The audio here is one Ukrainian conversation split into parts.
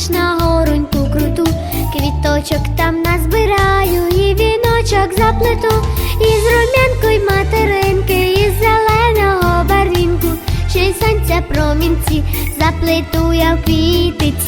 ніч на гороньку круту, квіточок там назбираю, і віночок заплету, із рум'янку й материнки, із зеленого барвінку, ще й сонця промінці, заплету я в квітиці.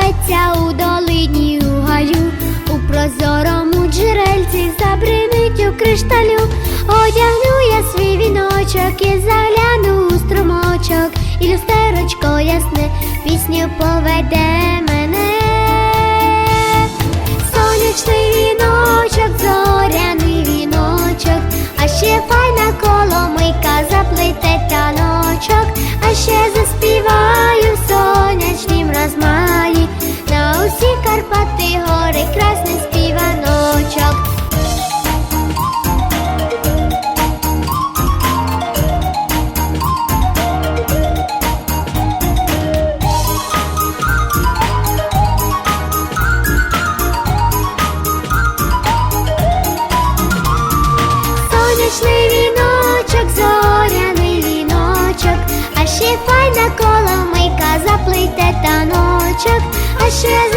Озветься у долині у гаю, у прозорому джерельці забринить у кришталю, одягну я свій віночок і загляну у струмочок, і люстерочко ясне пісню поведе мене. Сонячний віночок, зоряний віночок, а ще файна коломийка заплите таночок, а ще